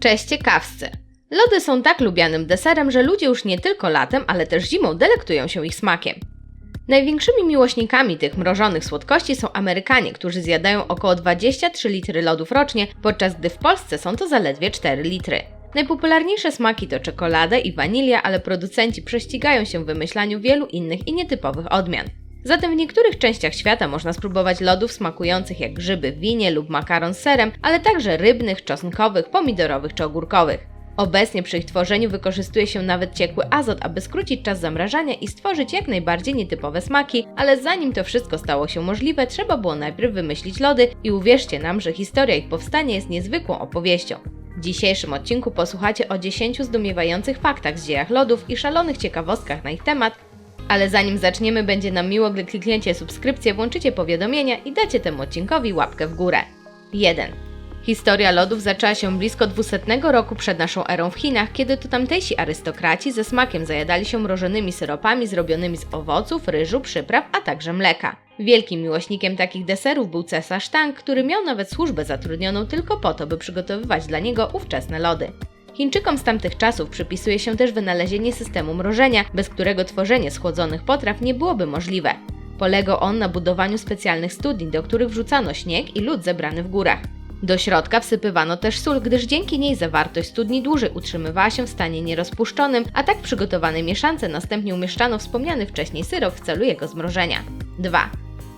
Cześć ciekawscy! Lody są tak lubianym deserem, że ludzie już nie tylko latem, ale też zimą delektują się ich smakiem. Największymi miłośnikami tych mrożonych słodkości są Amerykanie, którzy zjadają około 23 litry lodów rocznie, podczas gdy w Polsce są to zaledwie 4 litry. Najpopularniejsze smaki to czekolada i wanilia, ale producenci prześcigają się w wymyślaniu wielu innych i nietypowych odmian. Zatem w niektórych częściach świata można spróbować lodów smakujących jak grzyby w winie lub makaron z serem, ale także rybnych, czosnkowych, pomidorowych czy ogórkowych. Obecnie przy ich tworzeniu wykorzystuje się nawet ciekły azot, aby skrócić czas zamrażania i stworzyć jak najbardziej nietypowe smaki, ale zanim to wszystko stało się możliwe, trzeba było najpierw wymyślić lody i uwierzcie nam, że historia ich powstania jest niezwykłą opowieścią. W dzisiejszym odcinku posłuchacie o 10 zdumiewających faktach z dziejach lodów i szalonych ciekawostkach na ich temat, ale zanim zaczniemy, będzie nam miło, gdy klikniecie subskrypcję, włączycie powiadomienia i dacie temu odcinkowi łapkę w górę. 1. Historia lodów zaczęła się blisko 200 roku przed naszą erą w Chinach, kiedy to tamtejsi arystokraci ze smakiem zajadali się mrożonymi syropami zrobionymi z owoców, ryżu, przypraw, a także mleka. Wielkim miłośnikiem takich deserów był cesarz Tang, który miał nawet służbę zatrudnioną tylko po to, by przygotowywać dla niego ówczesne lody. Chińczykom z tamtych czasów przypisuje się też wynalezienie systemu mrożenia, bez którego tworzenie schłodzonych potraw nie byłoby możliwe. Polegał on na budowaniu specjalnych studni, do których wrzucano śnieg i lód zebrany w górach. Do środka wsypywano też sól, gdyż dzięki niej zawartość studni dłużej utrzymywała się w stanie nierozpuszczonym, a tak przygotowanej mieszance następnie umieszczano wspomniany wcześniej syrop w celu jego zmrożenia. 2.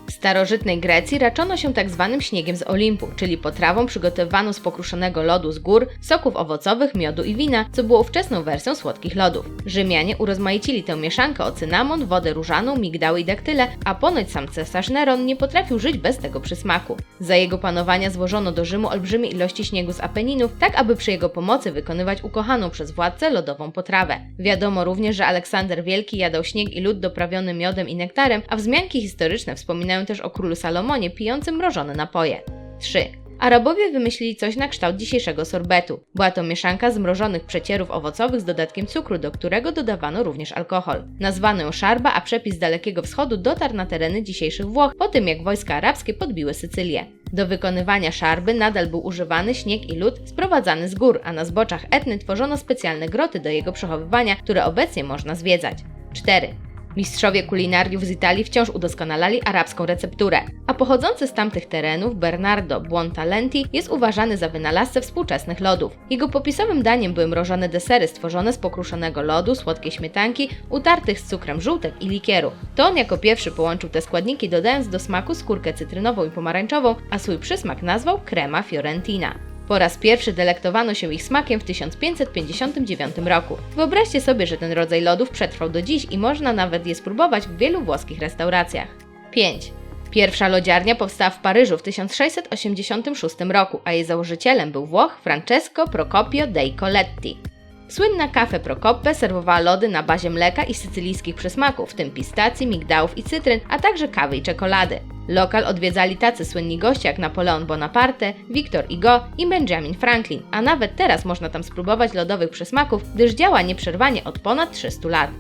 W starożytnej Grecji raczono się tak zwanym śniegiem z Olimpu, czyli potrawą przygotowywaną z pokruszonego lodu z gór, soków owocowych, miodu i wina, co było ówczesną wersją słodkich lodów. Rzymianie urozmaicili tę mieszankę o cynamon, wodę różaną, migdały i daktyle, a ponoć sam cesarz Neron nie potrafił żyć bez tego przysmaku. Za jego panowania złożono do Rzymu olbrzymie ilości śniegu z Apeninów, tak aby przy jego pomocy wykonywać ukochaną przez władcę lodową potrawę. Wiadomo również, że Aleksander Wielki jadał śnieg i lód doprawiony miodem i nektarem, a wzmianki historyczne wspominają też o królu Salomonie pijącym mrożone napoje. 3. Arabowie wymyślili coś na kształt dzisiejszego sorbetu. Była to mieszanka zmrożonych przecierów owocowych z dodatkiem cukru, do którego dodawano również alkohol. Nazwano ją szarba, a przepis z Dalekiego Wschodu dotarł na tereny dzisiejszych Włoch po tym, jak wojska arabskie podbiły Sycylię. Do wykonywania szarby nadal był używany śnieg i lód sprowadzany z gór, a na zboczach Etny tworzono specjalne groty do jego przechowywania, które obecnie można zwiedzać. 4. Mistrzowie kulinariów z Italii wciąż udoskonalali arabską recepturę, a pochodzący z tamtych terenów Bernardo Buontalenti jest uważany za wynalazcę współczesnych lodów. Jego popisowym daniem były mrożone desery stworzone z pokruszonego lodu, słodkiej śmietanki, utartych z cukrem żółtek i likieru. To on jako pierwszy połączył te składniki, dodając do smaku skórkę cytrynową i pomarańczową, a swój przysmak nazwał crema fiorentina. Po raz pierwszy delektowano się ich smakiem w 1559 roku. Wyobraźcie sobie, że ten rodzaj lodów przetrwał do dziś i można nawet je spróbować w wielu włoskich restauracjach. 5. Pierwsza lodziarnia powstała w Paryżu w 1686 roku, a jej założycielem był Włoch Francesco Procopio dei Coletti. Słynna kafe Procoppe serwowała lody na bazie mleka i sycylijskich przysmaków, w tym pistacji, migdałów i cytryn, a także kawy i czekolady. Lokal odwiedzali tacy słynni goście jak Napoleon Bonaparte, Victor Hugo i Benjamin Franklin, a nawet teraz można tam spróbować lodowych przysmaków, gdyż działa nieprzerwanie od ponad 300 lat.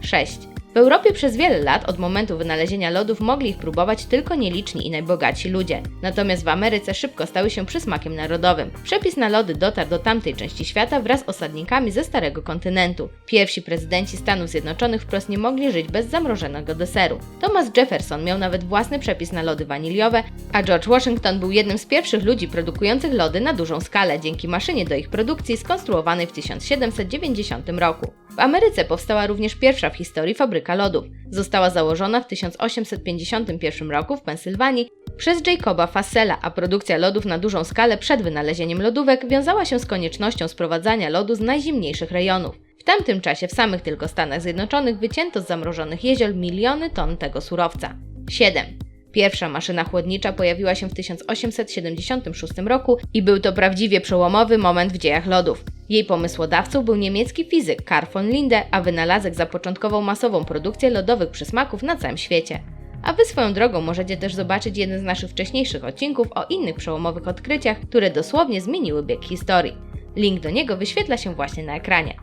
6. W Europie przez wiele lat od momentu wynalezienia lodów mogli ich próbować tylko nieliczni i najbogatsi ludzie. Natomiast w Ameryce szybko stały się przysmakiem narodowym. Przepis na lody dotarł do tamtej części świata wraz z osadnikami ze starego kontynentu. Pierwsi prezydenci Stanów Zjednoczonych wprost nie mogli żyć bez zamrożonego deseru. Thomas Jefferson miał nawet własny przepis na lody waniliowe, a George Washington był jednym z pierwszych ludzi produkujących lody na dużą skalę dzięki maszynie do ich produkcji skonstruowanej w 1790 roku. W Ameryce powstała również pierwsza w historii fabryka lodów. Została założona w 1851 roku w Pensylwanii przez Jacoba Fassela, a produkcja lodów na dużą skalę przed wynalezieniem lodówek wiązała się z koniecznością sprowadzania lodu z najzimniejszych rejonów. W tamtym czasie w samych tylko Stanach Zjednoczonych wycięto z zamrożonych jezior miliony ton tego surowca. 7. Pierwsza maszyna chłodnicza pojawiła się w 1876 roku i był to prawdziwie przełomowy moment w dziejach lodów. Jej pomysłodawcą był niemiecki fizyk Karl von Linde, a wynalazek zapoczątkował masową produkcję lodowych przysmaków na całym świecie. A Wy swoją drogą możecie też zobaczyć jeden z naszych wcześniejszych odcinków o innych przełomowych odkryciach, które dosłownie zmieniły bieg historii. Link do niego wyświetla się właśnie na ekranie.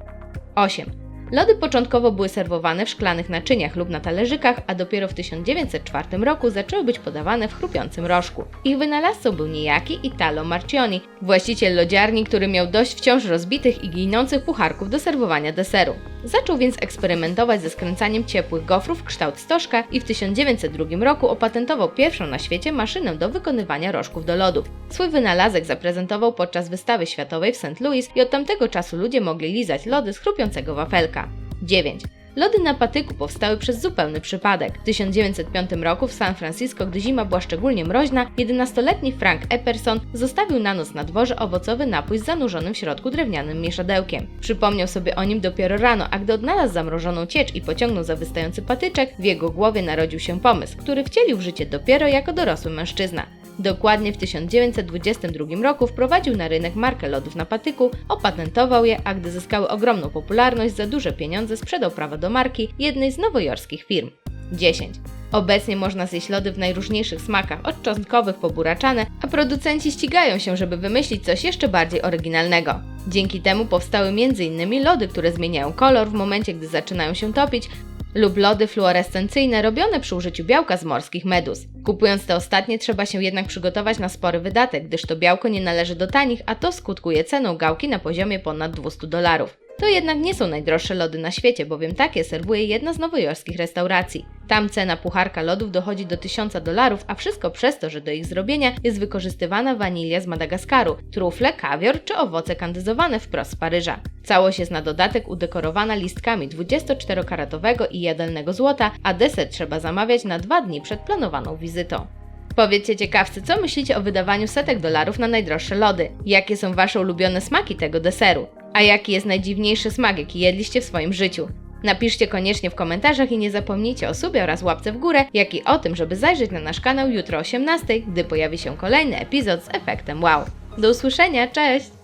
8. Lody początkowo były serwowane w szklanych naczyniach lub na talerzykach, a dopiero w 1904 roku zaczęły być podawane w chrupiącym rożku. Ich wynalazcą był niejaki Italo Marcioni, właściciel lodziarni, który miał dość wciąż rozbitych i ginących pucharków do serwowania deseru. Zaczął więc eksperymentować ze skręcaniem ciepłych gofrów w kształt stożka i w 1902 roku opatentował pierwszą na świecie maszynę do wykonywania rożków do lodów. Swój wynalazek zaprezentował podczas wystawy światowej w St. Louis i od tamtego czasu ludzie mogli lizać lody z chrupiącego wafelka. 9. Lody na patyku powstały przez zupełny przypadek. W 1905 roku w San Francisco, gdy zima była szczególnie mroźna, 11-letni Frank Epperson zostawił na noc na dworze owocowy napój z zanurzonym w środku drewnianym mieszadełkiem. Przypomniał sobie o nim dopiero rano, a gdy odnalazł zamrożoną ciecz i pociągnął za wystający patyczek, w jego głowie narodził się pomysł, który wcielił w życie dopiero jako dorosły mężczyzna. Dokładnie w 1922 roku wprowadził na rynek markę lodów na patyku, opatentował je, a gdy zyskały ogromną popularność, za duże pieniądze sprzedał prawa do marki jednej z nowojorskich firm. 10. Obecnie można zjeść lody w najróżniejszych smakach, od cząstkowych po buraczane, a producenci ścigają się, żeby wymyślić coś jeszcze bardziej oryginalnego. Dzięki temu powstały m.in. lody, które zmieniają kolor w momencie, gdy zaczynają się topić, lub lody fluorescencyjne robione przy użyciu białka z morskich medus. Kupując te ostatnie trzeba się jednak przygotować na spory wydatek, gdyż to białko nie należy do tanich, a to skutkuje ceną gałki na poziomie ponad 200 dolarów. To jednak nie są najdroższe lody na świecie, bowiem takie serwuje jedna z nowojorskich restauracji. Tam cena pucharka lodów dochodzi do 1000 dolarów, a wszystko przez to, że do ich zrobienia jest wykorzystywana wanilia z Madagaskaru, trufle, kawior czy owoce kandyzowane wprost z Paryża. Całość jest na dodatek udekorowana listkami 24-karatowego i jadelnego złota, a deser trzeba zamawiać na dwa dni przed planowaną wizytą. Powiedzcie ciekawcy, co myślicie o wydawaniu setek dolarów na najdroższe lody? Jakie są wasze ulubione smaki tego deseru? A jaki jest najdziwniejszy smak, jaki jedliście w swoim życiu? Napiszcie koniecznie w komentarzach i nie zapomnijcie o subie oraz łapce w górę, jak i o tym, żeby zajrzeć na nasz kanał jutro o 18, gdy pojawi się kolejny epizod z efektem wow. Do usłyszenia, cześć!